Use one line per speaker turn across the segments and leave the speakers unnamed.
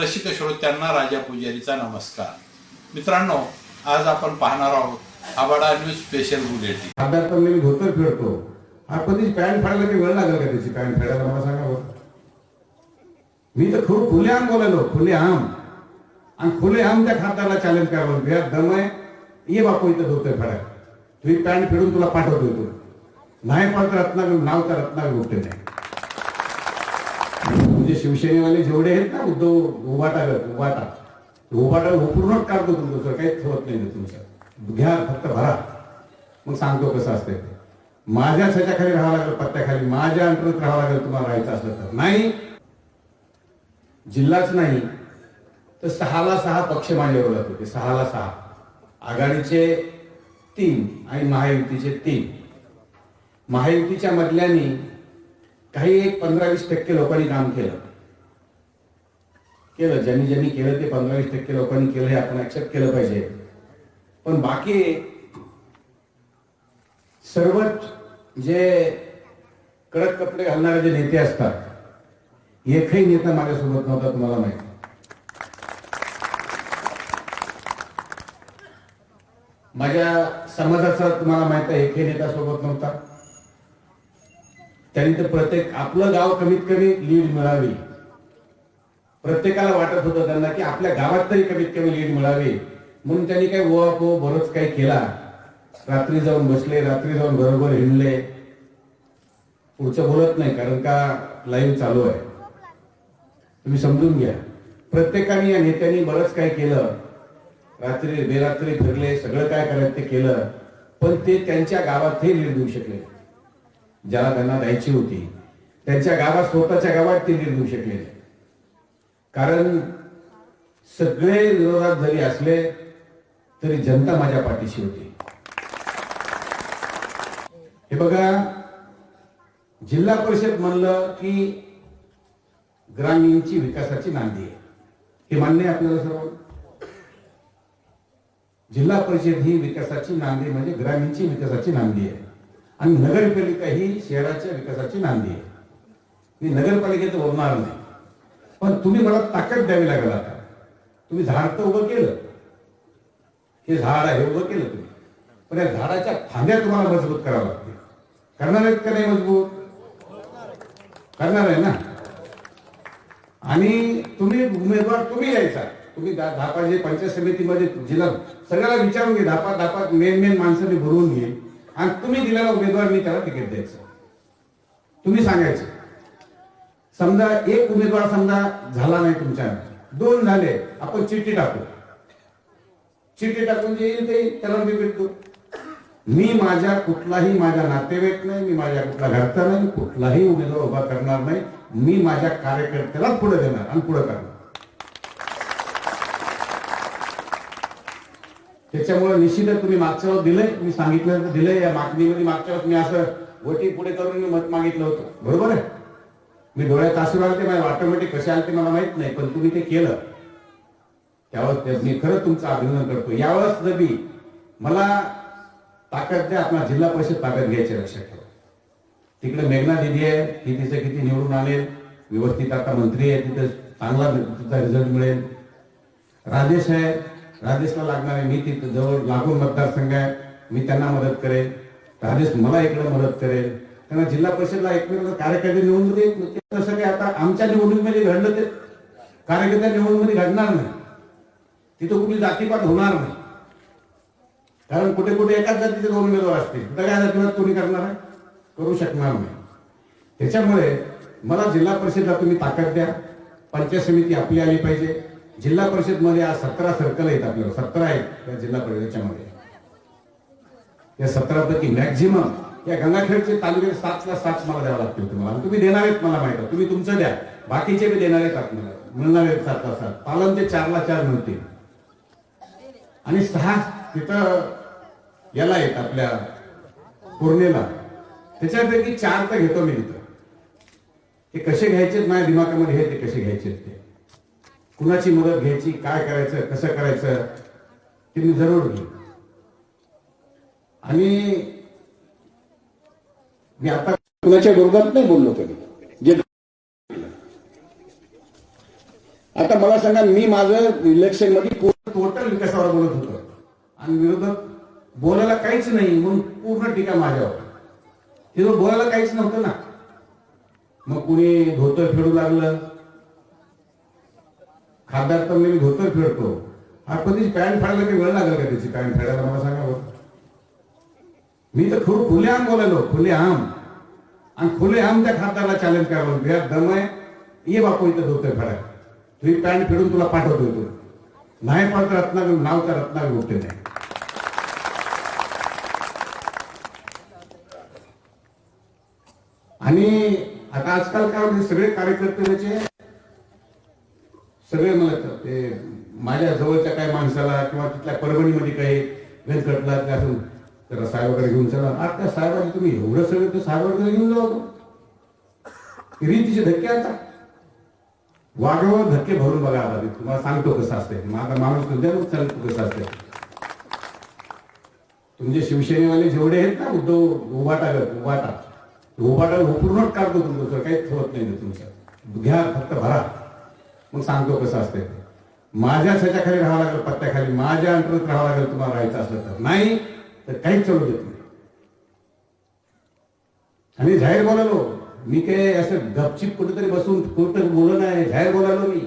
रसिक श्रोत्यांना राजा पुजारीचा नमस्कार. मित्रांनो आज आपण पाहणार आहोत आबाडा न्यूज स्पेशल बुलेटिन.
आता तर मी धोतर फिरतो. हा पॅन्ट फाडायला की वेळ लागेल का त्याची पॅन्ट फाडायला? मला सांगा बरं. मी तर खूप खुलेआम बोलायलो खुलेआम आणि खुलेआमच्या खात्याला चॅलेंज करावं या दम आहे. ये बापू इथं धोतर फाडाय तुम्ही पॅन्ट फिरून तुला पाठवतो तू नाही पाठवत रत्नागिरी तर रत्नागिरी उठते नाही तुमचे शिवसेनेवाले जेवढे आहेत ना उद्धव उभाटा उभाटा. उभाटा उपरूनच काढतो तुमचं काहीच होत नाही तुमचं. घ्या फक्त भरा. मग सांगतो कसं असते ते. माझ्या खाली राहावं लागेल पत्त्याखाली. माझ्या अंतरात राहावं लागेल तुम्हाला राहायचं असलं तर. नाही. जिल्हाच नाही तर सहाला सहा पक्ष मांडले जात होते सहाला सहा. आघाडीचे तीन आणि महायुतीचे तीन. महायुतीच्या मधल्यानी काही एक पंधरा वीस टक्के लोकांनी काम केलं. केलं. ज्यांनी ज्यांनी केलं ते पंधरा वीस टक्के लोकांनी केलं हे आपण ऍक्सेप्ट केलं पाहिजे. पण बाकी सर्वच जे कडक कपडे घालणारे जे नेते असतात एकही नेता माझ्यासोबत नव्हता तुम्हाला माहिती. माझ्या समाजाचा तुम्हाला माहीत आहे एकही नेता सोबत नव्हता. त्यांनी तर प्रत्येक आपलं गाव कमीत कमी लीड मिळावी. प्रत्येकाला वाटत होतं त्यांना की आपल्या गावात तरी कमीत कमी लीड मिळावी. म्हणून त्यांनी काही ओवा बरोच काही केला. रात्री जाऊन बसले रात्री जाऊन बरोबर हिंडले. पुढचं बोलत नाही कारण का लाईव्ह चालू आहे. तुम्ही समजून घ्या. प्रत्येकाने या नेत्यांनी बरंच काय केलं. रात्री बेरात्री फिरले सगळं काय करायचं ते केलं. पण ते त्यांच्या गावात हे लीड देऊ शकले ज्याला त्यांना द्यायची होती त्यांच्या गावात स्वतःच्या गावात ते लीड देऊ शकले नाही. कारण सगळे विरोधात जरी असले तरी जनता माझ्या पाठीशी होती. हे बघा जिल्हा परिषद म्हणलं की ग्रामीणची विकासाची नांदी आहे. हे मान्य आहे आपल्याला सर्व? जिल्हा परिषद ही विकासाची नांदी म्हणजे ग्रामीणची विकासाची नांदी आहे. आणि नगरपालिका ही शहराच्या विकासाची नांदी आहे. मी नगरपालिकेचं बोलणार नाही. पण तुम्ही मला ताकद द्यावी लागेल आता तुम्ही झाड तर उभं केलं. हे झाड आहे उभं केलं तुम्ही. पण या झाडाच्या फांद्या तुम्हाला मजबूत करावं लागते करणार आहेत का नाही मजबूत? करणार आहे ना? आणि तुम्ही उमेदवार तुम्ही यायचा. तुम्ही धापा जे पंचायत समितीमध्ये जिल्हा सगळ्याला विचारून घे धापा धापा मेन मेन माणसं मी भरवून घेईल. आणि तुम्ही दिलेला उमेदवार मी त्याला तिकीट द्यायचं. तुम्ही सांगायचं. समजा एक उमेदवार समजा झाला नाही तुमच्या. दोन झाले. आपण चिठ्ठी टाकू. चिठ्ठी टाकून जे येईल ते त्याला मी भेटतो. मी माझ्या कुठलाही माझ्या नातेवाईक नाही मी माझ्या कुठला घरचा नाही कुठलाही उमेदवार उभा करणार नाही. मी माझ्या कार्यकर्त्याला पुढे देणार आणि पुढे करणार. त्याच्यामुळे निश्चितच तुम्ही मागच्या वेळेस दिलंय मी सांगितलं तर दिलंय या मागणीमध्ये मागच्या वेळेस मी असं वटी पुढे करून मी मत मागितलं होतं. बरोबर आहे? मी डोळ्यात आसू आले ते माझ्या ऑटोमॅटिक कसे आले ते मला माहीत नाही पण तुम्ही ते केलं. त्यावेळेस मी खरंच तुमचं अभिनंदन करतो. यावेळेस जर मी मला ताकद द्या आपला जिल्हा परिषद ताकद घ्यायची लक्षात ठेवा. तिकडे मेघना दिदी आहे ती तिचं किती निवडून आले व्यवस्थित आता मंत्री आहे तिथं चांगला तिचा रिझल्ट मिळेल. राजेश आहे राजेशला लागणार आहे मी तिथं जवळ लागून मतदारसंघ आहे. मी त्यांना मदत करेल राजेश मला इकडे मदत करेल. त्यांना जिल्हा परिषदला एकमेकांना कार्यकर्ते निवडणुकीत ते तसं काही आता आमच्या निवडणुकीमध्ये घडलं ते. कार्यकर्त्या निवडणुकीमध्ये घडणार नाही. तिथं कुठली जातीपात होणार नाही. कारण कुठे कुठे एकाच जातीचे दोन उमेदवार असतील. सगळ्या जातीवर कोणी करणार आहे? करू शकणार नाही. त्याच्यामुळे मला जिल्हा परिषदला तुम्ही ताकद द्या. पंचायत समिती आपली आली पाहिजे. जिल्हा परिषदमध्ये आज सतरा सर्कल आहेत आपल्याला. सतरा आहेत त्या जिल्हा परिषदेच्या मध्ये. या सतरापैकी मॅक्झिमम या गंगाखेडचे तालुके सातला सात मला द्यावं लागतील तुम्हाला. तुम्ही देणार आहेत मला माहीत आहे. तुम्ही तुमचं द्या. बाकीचे बी देणार आहेत आपल्याला. मिळणार आहेत सातला सात. पालनचे चारला चार मिळतील. आणि सहा तिथं याला येत आपल्या पूर्णेला. त्याच्यापैकी चार तर घेतो मी तिथं ते कसे घ्यायचेत? माझ्या दिमागामध्ये हे ते कसे घ्यायचे ते. कुणाची मदत घ्यायची काय करायचं कसं करायचं ते मी जरूर घेईन. आणि मी आता कुणाच्या विरोधात नाही बोललो कधी. जे आता मला सांगा मी माझं इलेक्शनमध्ये टोटल विकासावर बोलत होतो. आणि विरोधात बोलायला काहीच नाही म्हणून पूर्ण टीका माझ्यावर. तिथं बोलायला काहीच नव्हतं ना. मग कुणी धोतर फेडू लागलं खासदार तर मी धोतर फेडतो हा कधीच पॅन्ट फाडायला काही वेळ लागेल का त्याची? पॅन्ट फाडायला मला सांगा बरं. मी तर खूप खुलेआम बोलायलो खुलेआम. आणि खुलेआम त्या खासदारला चॅलेंज करायला बिहार दम आहे. ये बापू इथं धोतर फाडा. तुझी पॅन्ट फिरून तुला पाठवतो इथून. नाही पडत रत्नागिरी तर रत्नागिरी होते नाही. आणि आता आजकाल काय म्हणजे सगळे कार्यकर्ते त्याचे सगळे मला तर ते माझ्या जवळच्या काही माणसाला किंवा तिथल्या परभणीमध्ये काही व्यंकटला त्या असं त्याला साहेब वगैरे घेऊन चला. आज त्या साहेबांनी तुम्ही एवढं सगळं तर साहेब घेऊन जाऊ रीतीचे धक्के आता. वाघावर धक्के भरून बघा आता तुम्हाला सांगतो कसं असते माझा माणूस तुमच्या मग सांगतो कसं असते तुमचे शिवसेनेवाले जेवढे आहेत ना उद्धव उभाटा उभाटा. उभाटा पूर्णच काढतो तुमचं काहीच ठेवत नाही तुमचं. घ्या फक्त भरा. मग सांगतो कसं असते ते माझ्याच ह्याच्याखाली राहावं लागेल पत्त्याखाली माझ्या अंतर्गत राहावं लागेल तुम्हाला राहायचं असलं तर. नाही तर काहीच चालू देत नाही. आणि जाहीर बोलालो मी काय असं गपचिप कुठेतरी बसून कुठं बोललो नाही जाहीर बोलालो मी.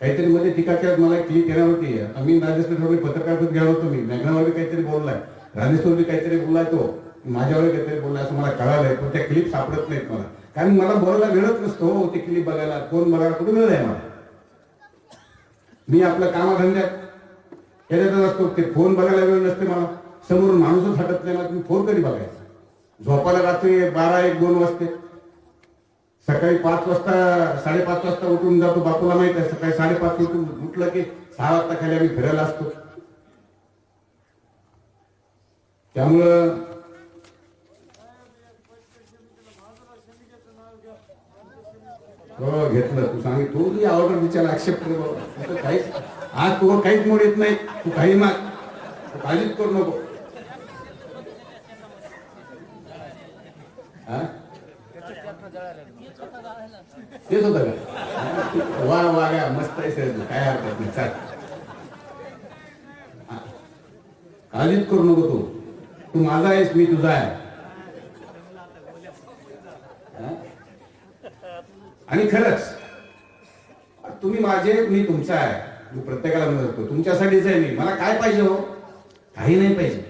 काहीतरी मध्ये टीका मला क्लिक येणार होती. आता मी राजेश्वर पत्रकार घ्यायला होतो मी. मेघनावर काहीतरी बोललाय. राजेश्वर काहीतरी बोललाय तो. माझ्यावर काहीतरी बोललाय असं मला कळालंय पण त्या क्लिप सापडत नाहीत मला. कारण मला बोलायला वेळच नसतो हो, ते क्लिप बघायला. कोण बघायला कुठे मिळत आहे मला? मी आपल्या कामाधंद्यात केल्याचा असतो. ते फोन बघायला वेळ नसते मला. समोरून माणूसच हटत नाही. मला तुम्ही फोन कधी बघायचा? झोपायला रात्री बारा एक दोन वाजते. सकाळी पाच वाजता साडेपाच वाजता उठून जातो. बापूला माहीत आहे सकाळी साडेपाच उठून उठलं की सहा वाजता खाली आम्ही फिरायला असतो. त्यामुळं हो घेतलं. तू सांग तू ही ऑर्डर विचारला ऍक्सेप्ट कर बाबा. तू काहीच आज तू काहीच मोड येत नाही. तू काही माग. तू काळजीच करू नको. हा? तेच होत का? वा वा गा मस्त आहे सर. काय हरकत नाही. चाल. हा. काळजीच करू नको तू. तू माझा आहेस मी तुझा आहे हा? आणि खरंच तुम्ही माझे मी तुमचा आहे. मी प्रत्येकाला म्हणतो तुमच्यासाठीच आहे मी. मला काय पाहिजे हो? काही नाही पाहिजे.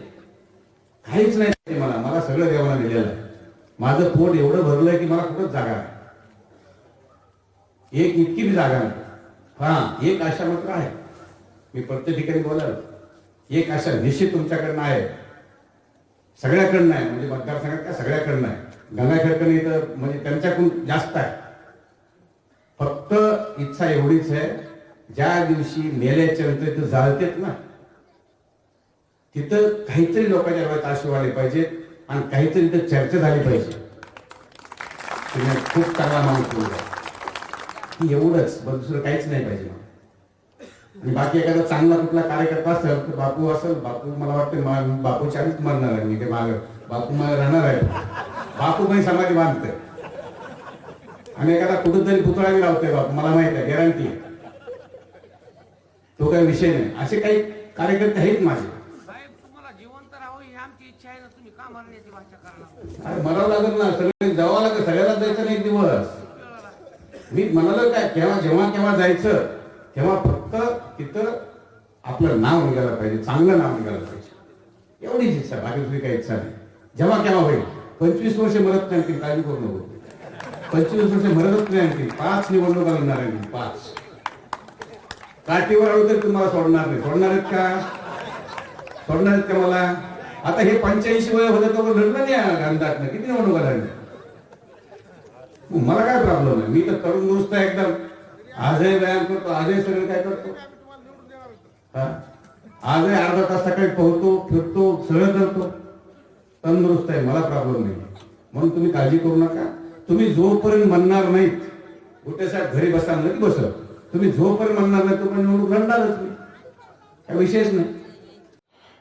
काहीच नाही पाहिजे मला. मला सगळं देवाला दिलेलं आहे. माझं पोट एवढं भरलंय की मला कुठंच जागा एक इतकी मी जागा नाही. हा एक आशा मात्र आहे. मी प्रत्येक ठिकाणी बोलाल एक आशा निश्चित तुमच्याकडनं आहे. सगळ्याकडनं आहे. म्हणजे मतदारसंघात काय सगळ्याकडनं आहे? गंगाखेडकर नाही तर म्हणजे त्यांच्याकडून जास्त आहे. फक्त इच्छा एवढीच आहे ज्या दिवशी मेल्याच्या नंतर इथं जाळतेत ना तिथं काहीतरी लोकांच्या डोळ्यात आशू आले पाहिजेत आणि काहीतरी इथं चर्चा झाली पाहिजे. तुम्ही खूप चांगला माणूस बोलला एवढंच बघ दुसरं काहीच नाही पाहिजे. आणि बाकी एखादा चांगला कुठला कार्यकर्ता असेल तर बापू असेल बापू मला वाटतं बापूच्या आधीच मरणार आहे. मी ते माग बापू मला राहणार आहे. बापू पण समाधी बांधते आणि एखादा कुठेतरी पुतळा बी लावतोय बापू मला माहीत आहे गॅरंटी तो काही विषय नाही. असे काही कार्यकर्ते आहेत माझे.
ही
अरे मरावं लागत ना सगळे जावं लागत सगळ्याला जायचं नाही एक दिवस. मी म्हणालो काय केव्हा जेव्हा केव्हा जायचं तेव्हा फक्त तिथं आपलं नाव निघालं पाहिजे चांगलं नाव निघालं पाहिजे. एवढीच इच्छा बाकी दुसरी काही इच्छा नाही. जेव्हा केव्हा होईल. पंचवीस वर्ष मरत नाही आणखी काळजी करू नको. पंचवीस वर्ष मरतच नाही आणखी. पाच निवडणुका लढणार आहे मी, पाच. काठीवर आलो तर तुम्हाला सोडणार नाही. सोडणार आहेत का? सोडणार आहेत का मला? आता हे पंच्याऐंशी वय होतं तर लढलं नाही गांधातनं. किती निवडणुका लढल्या मला काय प्रॉब्लेम आहे? मी तर तरुण दुरुस्त आहे एकदम. आजही व्यायाम करतो आजही सगळं काय करतो. आजही अर्धा तास सकाळी पोहतो फिरतो सगळं करतो. तंदुरुस्त आहे मला प्रॉब्लेम नाही. म्हणून तुम्ही काळजी करू नका. तुम्ही जोपर्यंत म्हणणार नाहीत कुठे साहेब घरी बसा नक्की बस. तुम्ही जोपर्यंत म्हणणार नाही तोपर्यंत निवडून लढणारच नाही. काय विशेष नाही.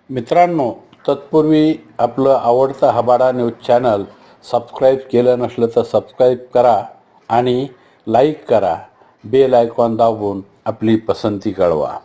मित्रांनो तत्पूर्वी आपलं आवडतं हबाडा न्यूज चॅनल सबस्क्राईब केलं नसलं तर सबस्क्राईब करा आणि लाईक करा. बेल आयकॉन दाबून आपली पसंती कळवा.